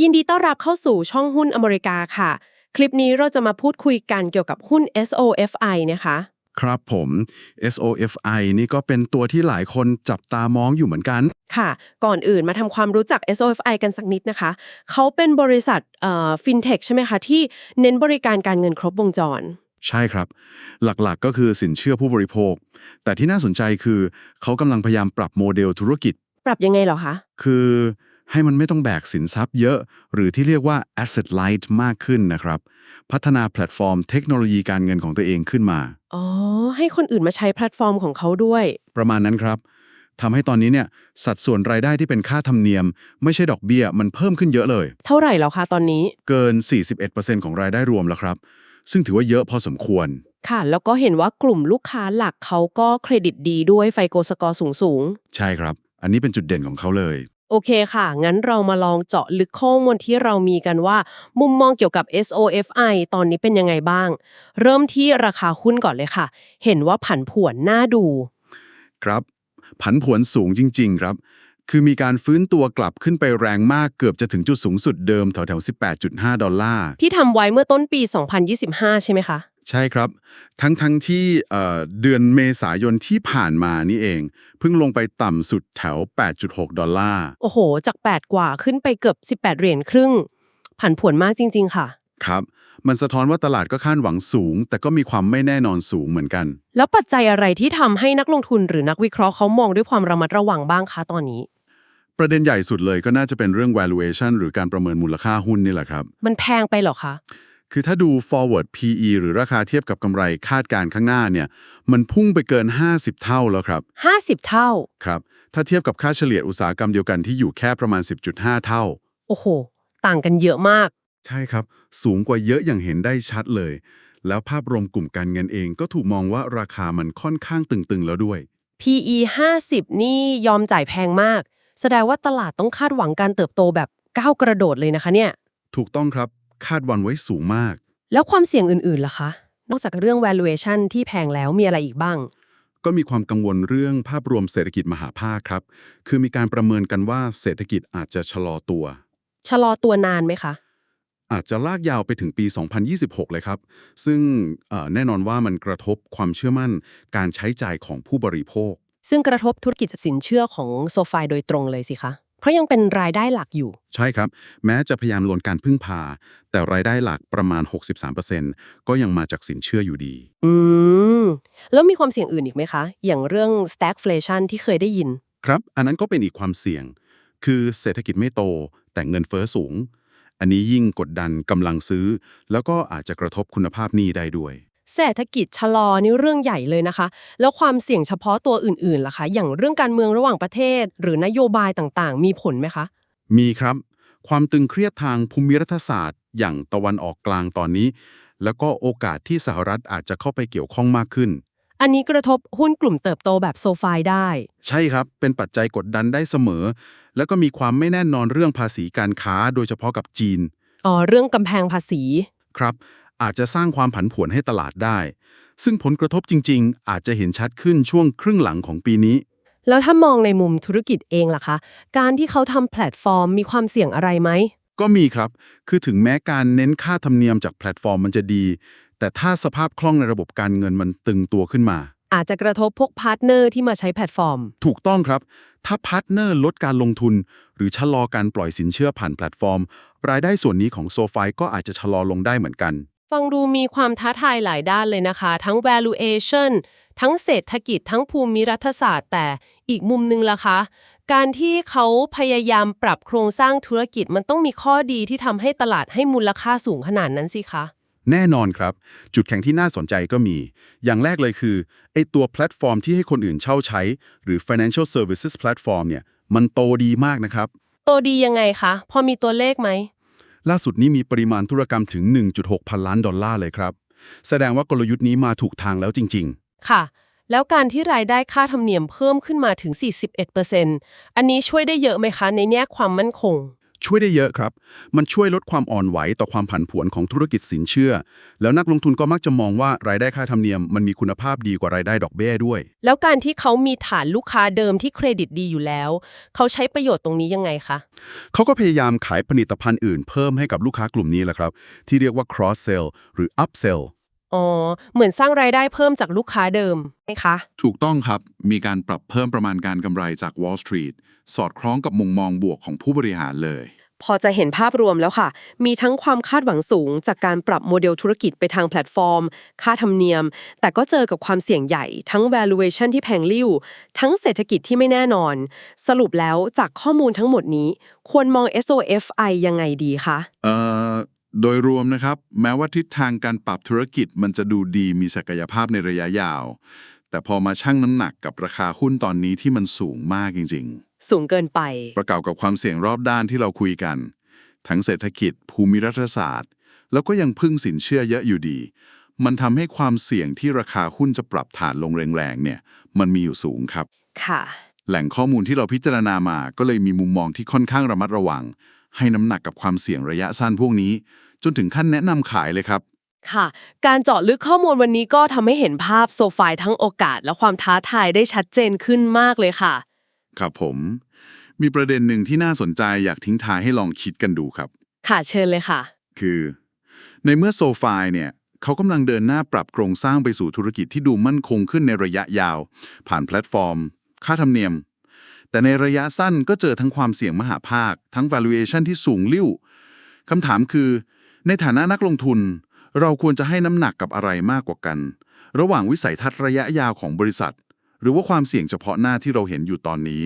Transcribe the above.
ยินดีต้อนรับเข้าสู่ช่องหุ้นอเมริกาค่ะ คลิปนี้เราจะมาพูดคุยกันเกี่ยวกับหุ้น SOFI นะคะ ครับผม SOFI นี่ก็เป็นตัวที่หลายคนจับตามองอยู่เหมือนกัน ค่ะ ก่อนอื่นมาทำความรู้จัก SOFI กันสักนิดนะคะ เขาเป็นบริษัทเอ่อฟินเทคใช่ไหมคะ ที่เน้นบริการการเงินครบวงจร ใช่ครับ หลักๆก็คือสินเชื่อผู้บริโภค แต่ที่น่าสนใจคือ เขากำลังพยายามปรับโมเดลธุรกิจ ปรับยังไงเหรอคะ คือ ให้มันไม่ต้องแบกสินทรัพย์เยอะ หรือที่เรียกว่า asset light มากขึ้นนะครับ พัฒนาแพลตฟอร์มเทคโนโลยีการเงินของตัวเองขึ้นมา อ๋อ ให้คนอื่นมาใช้แพลตฟอร์มของเขาด้วย ประมาณนั้นครับทำให้ตอนนี้เนี่ยสัดส่วนรายได้ที่เป็นค่าธรรมเนียม ไม่ใช่ดอกเบี้ยมันเพิ่มขึ้นเยอะเลย เท่าไหร่แล้วคะตอนนี้ เกิน 41%ของรายได้รวมแล้วครับ ซึ่งถือว่าเยอะพอสมควร ค่ะ แล้วก็เห็นว่ากลุ่มลูกค้าหลักเขาก็เครดิตดีด้วยไฟโกสกอร์สูงสูงๆใช่ครับ อันนี้เป็นจุดเด่นของเขาเลย โอเคค่ะ งั้นเรามาลองเจาะลึกข้อมูลที่เรามีกันว่า มุมมองเกี่ยวกับ SOFI ตอนนี้เป็นยังไงบ้าง เริ่มที่ราคาหุ้นก่อนเลยค่ะ เห็นว่าผันผวนน่าดู ครับ ผันผวนสูงจริง ๆ ครับ คือมีการฟื้นตัวกลับขึ้นไปแรงมากเกือบจะถึงจุดสูงสุดเดิมแถวๆ 18.5 ดอลลาร์ ที่ทำไว้เมื่อต้นปี 2025 ใช่ไหมคะ ใช่ครับ ทั้งๆทที่เอ่อเดือนเมษายนที่ผ่านมานี่เอง เพิ่งลงไปต่ำสุดแถว 8.6 ดอลลาร์ โอ้โห จาก 8 กว่าขึ้นไปเกือบ 18 เหรียญครึ่ง ผันผวนมากจริง ๆ ค่ะ ครับ มันสะท้อนว่าตลาดก็คาดหวังสูง แต่ก็มีความไม่แน่นอนสูงเหมือนกัน แล้วปัจจัยอะไรที่ทำให้นักลงทุนหรือนักวิเคราะห์เขามองด้วยความระมัดระวังบ้างคะตอนนี้ประเด็นใหญ่สุดเลยก็น่าจะเป็นเรื่อง valuation หรือการประเมินมูลค่าหุ้นนี่แหละครับ มันแพงไปเหรอคะ คือถ้าดู forward PE หรือราคาเทียบกับกำไรคาดการณ์ข้างหน้าเนี่ย มันพุ่งไปเกิน 50 เท่าแล้วครับ 50 เท่า ครับ ถ้าเทียบกับค่าเฉลี่ยอุตสาหกรรมเดียวกันที่อยู่แค่ประมาณ 10.5 เท่า โอ้โห ต่างกันเยอะมาก ใช่ครับ สูงกว่าเยอะอย่างเห็นได้ชัดเลย แล้วภาพรวมกลุ่มการเงินเองก็ถูกมองว่าราคามันค่อนข้างตึงๆแล้วด้วย PE 50 นี่ยอมจ่ายแพงมาก แสดงว่าตลาดต้องคาดหวังการเติบโตแบบก้าวกระโดดเลยนะคะเนี่ย ถูกต้องครับ คาดวันไว้สูงมาก แล้วความเสี่ยงอื่นๆล่ะคะ นอกจากเรื่อง valuation ที่แพงแล้วมีอะไรอีกบ้าง ก็มีความกังวลเรื่องภาพรวมเศรษฐกิจมหาภาคครับ คือมีการประเมินกันว่าเศรษฐกิจอาจจะชะลอตัว ชะลอตัวนานไหมคะ อาจจะลากยาวไปถึงปี 2026 เลยครับ ซึ่งเอ่อแน่นอนว่ามันกระทบความเชื่อมั่นการใช้จ่ายของผู้บริโภค ซึ่งกระทบธุรกิจสินเชื่อของโซฟายโดยตรงเลยสิคะ เพราะยังเป็นรายได้หลักอยู่ ใช่ครับ แม้จะพยายามลดการพึ่งพา แต่รายได้หลักประมาณ 63%ก็ยังมาจากสินเชื่ออยู่ดี อืม แล้วมีความเสี่ยงอื่นอีกไหมคะ อย่างเรื่อง stagflation ที่เคยได้ยิน ครับ อันนั้นก็เป็นอีกความเสี่ยง คือเศรษฐกิจไม่โต แต่เงินเฟ้อสูง อันนี้ยิ่งกดดันกำลังซื้อ แล้วก็อาจจะกระทบคุณภาพหนี้ได้ด้วย เศรษฐกิจชะลอนี่เรื่องใหญ่เลยนะคะ แล้วความเสี่ยงเฉพาะตัวอื่นๆล่ะคะอย่างเรื่องการเมืองระหว่างประเทศ หรือนโยบายต่างๆ มีผลไหมคะ มีครับ ความตึงเครียดทางภูมิรัฐศาสตร์ อย่างตะวันออกกลางตอนนี้ แล้วก็โอกาสที่สหรัฐอาจจะเข้าไปเกี่ยวข้องมากขึ้น อันนี้กระทบหุ้นกลุ่มเติบโตแบบโซฟายได้ ใช่ครับ เป็นปัจจัยกดดันได้เสมอ แล้วก็มีความไม่แน่นอนเรื่องภาษีการค้า โดยเฉพาะกับจีน อ๋อเรื่องกำแพงภาษี ครับอาจจะสร้างความผันผวนให้ตลาดได้ ซึ่งผลกระทบจริง ๆ อาจจะเห็นชัดขึ้นช่วงครึ่งหลังของปีนี้ แล้วถ้ามองในมุมธุรกิจเองล่ะคะ การที่เขาทำแพลตฟอร์มมีความเสี่ยงอะไรไหม ก็มีครับ คือถึงแม้การเน้นค่าธรรมเนียมจากแพลตฟอร์มมันจะดี แต่ถ้าสภาพคล่องในระบบการเงินมันตึงตัวขึ้นมา อาจจะกระทบพวกพาร์ทเนอร์ที่มาใช้แพลตฟอร์ม ถูกต้องครับ ถ้าพาร์ทเนอร์ลดการลงทุน หรือชะลอการปล่อยสินเชื่อผ่านแพลตฟอร์ม รายได้ส่วนนี้ของโซฟายก็อาจจะชะลอลงได้เหมือนกัน ฟังดูมีความท้าทายหลายด้านเลยนะคะ ทั้ง valuation ทั้งเศรษฐกิจทั้งภูมิรัฐศาสตร์ แต่อีกมุมนึงล่ะคะ การที่เขาพยายามปรับโครงสร้างธุรกิจมันต้องมีข้อดีที่ทำให้ตลาดให้มูลค่าสูงขนาดนั้นสิคะ แน่นอนครับ จุดแข็งที่น่าสนใจก็มี อย่างแรกเลยคือไอตัวแพลตฟอร์มที่ให้คนอื่นเช่าใช้ หรือ financial services platform เนี่ยมันโตดีมากนะครับ โตดียังไงคะ พอมีตัวเลขไหม ล่าสุดนี้มีปริมาณธุรกรรมถึง 1.6 พันล้านดอลลาร์เลยครับ แสดงว่ากลยุทธ์นี้มาถูกทางแล้วจริง ๆ ค่ะ แล้วการที่รายได้ค่าธรรมเนียมเพิ่มขึ้นมาถึง 41%อันนี้ช่วยได้เยอะไหมคะในแง่ความมั่นคง ช่วยได้เยอะครับ มันช่วยลดความอ่อนไหวต่อความผันผวนของธุรกิจสินเชื่อ แล้วนักลงทุนก็มักจะมองว่ารายได้ค่าธรรมเนียมมันมีคุณภาพดีกว่ารายได้ดอกเบี้ยด้วย แล้วการที่เขามีฐานลูกค้าเดิมที่เครดิตดีอยู่แล้ว เขาใช้ประโยชน์ตรงนี้ยังไงคะเขาก็พยายามขายผลิตภัณฑ์อื่นเพิ่มให้กับลูกค้ากลุ่มนี้แหละครับ ที่เรียกว่า cross sell หรือ up sell อ๋อ เหมือนสร้างรายได้เพิ่มจากลูกค้าเดิมไหมคะ ถูกต้องครับ มีการปรับเพิ่มประมาณการกำไรจาก Wall Street สอดคล้องกับมุมมองบวกของผู้บริหารเลย พอจะเห็นภาพรวมแล้วค่ะ มีทั้งความคาดหวังสูง จากการปรับโมเดลธุรกิจไปทางแพลตฟอร์ม ค่าธรรมเนียม แต่ก็เจอกับความเสี่ยงใหญ่ ทั้ง valuation ที่แพงลิ่ว ทั้งเศรษฐกิจที่ไม่แน่นอน สรุปแล้วจากข้อมูลทั้งหมดนี้ ควรมอง SOFI ยังไงดีคะ เอ่อ โดยรวมนะครับ แม้ว่าทิศทางการปรับธุรกิจมันจะดูดีมีศักยภาพในระยะยาว แต่พอมาชั่งน้ำหนักกับราคาหุ้นตอนนี้ที่มันสูงมากจริง สูงเกินไป ๆ ประกอบกับความเสี่ยงรอบด้านที่เราคุยกัน ทั้งเศรษฐกิจ ภูมิรัฐศาสตร์ แล้วก็ยังพึ่งสินเชื่อเยอะอยู่ดี มันทำให้ความเสี่ยงที่ราคาหุ้นจะปรับฐานลงแรงๆเนี่ย มันมีอยู่สูงครับ ค่ะ แหล่งข้อมูลที่เราพิจารณามาก็เลยมีมุมมองที่ค่อนข้างระมัดระวัง ให้น้ำหนักกับความเสี่ยงระยะสั้นพวกนี้ จนถึงขั้นแนะนำขายเลยครับ ค่ะ การเจาะลึกข้อมูลวันนี้ก็ทำให้เห็นภาพโซไฟล์ทั้งโอกาส และความท้าทายได้ชัดเจนขึ้นมากเลยค่ะ ครับผม มีประเด็นหนึ่งที่น่าสนใจอยากทิ้งท้ายให้ลองคิดกันดูครับ ค่ะเชิญเลยค่ะ คือ ในเมื่อโซฟายเนี่ยเขากำลังเดินหน้าปรับโครงสร้างไปสู่ธุรกิจที่ดูมั่นคงขึ้นในระยะยาว ผ่านแพลตฟอร์ม ค่าธรรมเนียม แต่ในระยะสั้นก็เจอทั้งความเสี่ยงมหาภาค ทั้ง valuation ที่สูงลิ่วคำถามคือ ในฐานะนักลงทุน เราควรจะให้น้ำหนักกับอะไรมากกว่ากัน ระหว่างวิสัยทัศน์ระยะยาวของบริษัท หรือว่าความเสี่ยงเฉพาะหน้าที่เราเห็นอยู่ตอนนี้